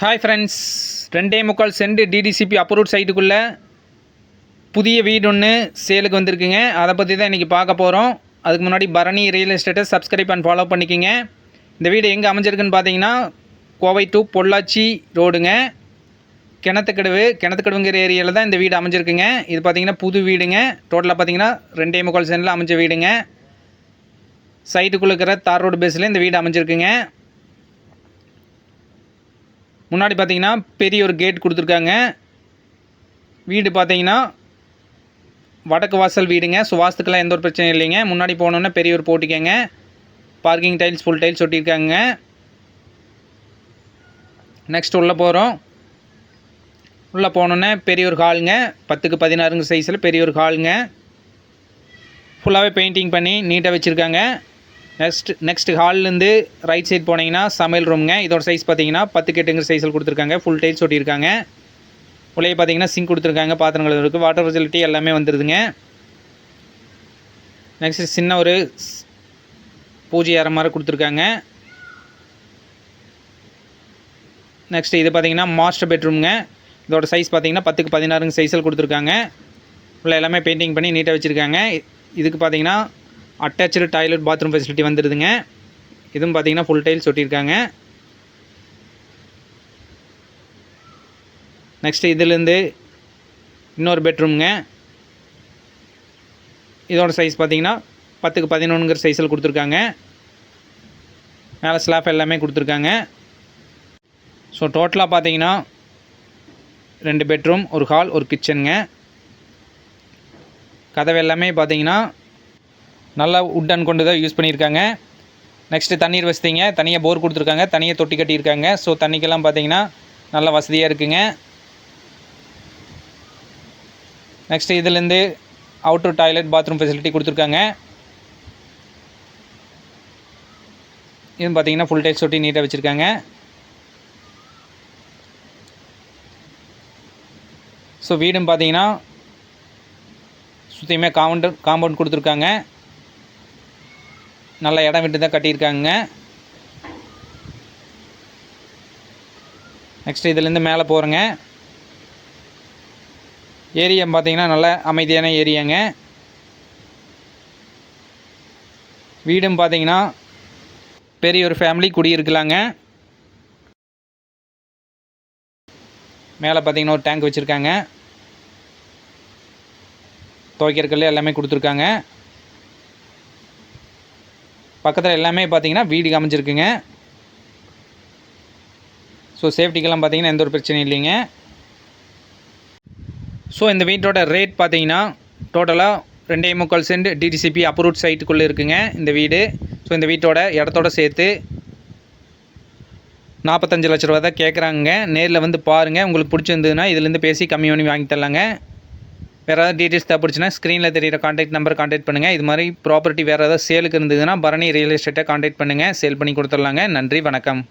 Hi friends ரெண்டே முக்கால் send DTCP approve சைட்டுக்குள்ளே புதிய வீடு ஒன்று சேலுக்கு வந்திருக்குங்க. அதை பற்றி தான் இன்றைக்கி பார்க்க போகிறோம் அதுக்கு முன்னாடி பரணி ரியல் எஸ்டேட்டை சப்ஸ்கிரைப் அண்ட் ஃபாலோ பண்ணிக்கோங்க. இந்த வீடு எங்கே அமைஞ்சிருக்குன்னு பார்த்தீங்கன்னா கோவை டு பொள்ளாச்சி ரோடுங்க கிணத்துக்கடவு கிணத்துக்கடவுங்கிற ஏரியாவில் தான் இந்த வீடு அமைஞ்சிருக்குங்க. இது பார்த்தீங்கன்னா புது வீடுங்க. டோட்டலாக பார்த்தீங்கன்னா ரெண்டே முக்கால் சென்டில் அமைஞ்ச வீடுங்க. சைட்டுக்குள்ளே இருக்கிற தார் ரோடு பேஸில் இந்த வீடு அமைஞ்சிருக்குங்க. முன்னாடி பார்த்தீங்கன்னா பெரிய ஒரு கேட் கொடுத்துருக்காங்க. வீடு பார்த்தீங்கன்னா வடக்கு வாசல் வீடுங்க. ஸோ வாஸ்துக்கெல்லாம் எந்த ஒரு பிரச்சனையும் இல்லைங்க. முன்னாடி போனோன்னே பெரிய ஒரு போட்டிக்கங்க. பார்க்கிங் டைல்ஸ் ஃபுல் டைல்ஸ் ஒட்டியிருக்காங்க. நெக்ஸ்ட் உள்ளே போகிறோம் உள்ளே போனோன்னே பெரிய ஒரு ஹாலுங்க பத்துக்கு பதினாறுங்க சைஸில் பெரிய ஒரு ஹாலுங்க ஃபுல்லாகவே பெயிண்டிங் பண்ணி நீட்டாக வச்சுருக்காங்க. நெக்ஸ்ட் நெக்ஸ்ட் ஹால்லேருந்து ரைட் சைட் போனீங்கன்னா சமையல் ரூம்ங்க இதோட சைஸ் பார்த்தீங்கன்னா பத்து கெட்டுங்கிற சைஸில் கொடுத்துருக்காங்க. ஃபுல் டைல்ஸ் ஒட்டியிருக்காங்க. உள்ளே பார்த்தீங்கன்னா சிங்க் கொடுத்துருக்காங்க. பாத்திரங்கள் இருக்குது வாட்டர் ஃபெசிலிட்டி எல்லாமே வந்துடுதுங்க நெக்ஸ்ட் சின்ன ஒரு பூஜை அறை மாதிரி கொடுத்துருக்காங்க. நெக்ஸ்ட் இது பார்த்தீங்கன்னா மாஸ்டர் பெட்ரூம்ங்க இதோட சைஸ் பார்த்தீங்கன்னா பத்துக்கு பதினாறுங்க சைஸில் கொடுத்துருக்காங்க. உள்ள எல்லாமே பெயிண்டிங் பண்ணி நீட்டாக வச்சுருக்காங்க. இதுக்கு பார்த்தீங்கன்னா அட்டாச்சு டாய்லெட் பாத்ரூம் ஃபெசிலிட்டி வந்துடுதுங்க இதுவும் பார்த்தீங்கன்னா ஃபுல் டைல்ஸ் ஒட்டியிருக்காங்க. நெக்ஸ்ட்டு இதுலேருந்து இன்னொரு பெட்ரூம்ங்க இதோட சைஸ் பார்த்தீங்கன்னா பத்துக்கு பதினொன்றுங்கிற சைஸில் கொடுத்துருக்காங்க. மேலே ஸ்லாப் எல்லாமே கொடுத்துருக்காங்க. ஸோ டோட்டலாக பார்த்தீங்கன்னா ரெண்டு பெட்ரூம் ஒரு ஹால் ஒரு கிச்சனுங்க கதவு எல்லாமே பார்த்தீங்கன்னா நல்லா உட்டன் கொண்டு தான் யூஸ் பண்ணியிருக்காங்க. நெக்ஸ்ட்டு தண்ணீர் வசதிங்க. தனியாக போர் கொடுத்துருக்காங்க. தனியாக தொட்டி கட்டியிருக்காங்க. ஸோ தண்ணிக்கெல்லாம் பார்த்தீங்கன்னா நல்லா வசதியாக இருக்குங்க. நெக்ஸ்ட்டு இதுலேருந்து அவுட்டர் டாய்லெட் பாத்ரூம் ஃபெசிலிட்டி கொடுத்துருக்காங்க. இதுவும் பார்த்தீங்கன்னா ஃபுல் டைல்ஸ் ஒட்டி நீட்டாக வச்சுருக்காங்க. ஸோ வீடும் பார்த்தீங்கன்னா சுற்றியுமே காம்பவுண்ட் காம்பவுண்ட் கொடுத்துருக்காங்க. நல்ல இடம் விட்டு தான் கட்டியிருக்காங்க. நெக்ஸ்ட் இதுலேருந்து மேலே போகிறேங்க ஏரியா பார்த்தீங்கன்னா நல்ல அமைதியான ஏரியாங்க. வீடும் பார்த்தீங்கன்னா பெரிய ஒரு ஃபேமிலி குடியிருக்கலாங்க. மேலே பார்த்தீங்கன்னா ஒரு டேங்க் வச்சுருக்காங்க. துவைக்கிற எல்லாமே கொடுத்துருக்காங்க. பக்கத்தில் எல்லாமே பார்த்தீங்கன்னா வீடு அமைஞ்சிருக்குங்க ஸோ சேஃப்டிக்கெல்லாம் பார்த்தீங்கன்னா எந்த ஒரு பிரச்சனையும் இல்லைங்க. ஸோ இந்த வீட்டோட ரேட் பார்த்தீங்கன்னா டோட்டலாக ரெண்டே முக்கால் சென்ட் டிடிசிபி அப்ரூட் சைட்டுக்குள்ளே இருக்குங்க இந்த வீடு. ஸோ இந்த வீட்டோட இடத்தோட சேர்த்து நாற்பத்தஞ்சு லட்ச ரூபா தான் கேட்குறாங்க நேரில் வந்து பாருங்கள் உங்களுக்கு பிடிச்சிருந்ததுன்னா இதுலேருந்து பேசி கம்மி பண்ணி வாங்கி தரலாங்க. வேறு ஏதாவது டீட்டெயில்ஸ் தேவைப்படுச்சுன்னா ஸ்க்ரீனில் தெரியிற காண்டாக்ட் நம்பர் காண்டாக்ட் பண்ணுங்கள் இது மாதிரி ப்ராப்பர்ட்டி வேறு ஏதாவது சேலுக்கு இருந்ததுன்னா பரணி ரியல் எஸ்டேட்டை காண்டாக்ட் பண்ணுங்கள் சேல் பண்ணி கொடுத்துர்லாங்க நன்றி வணக்கம்.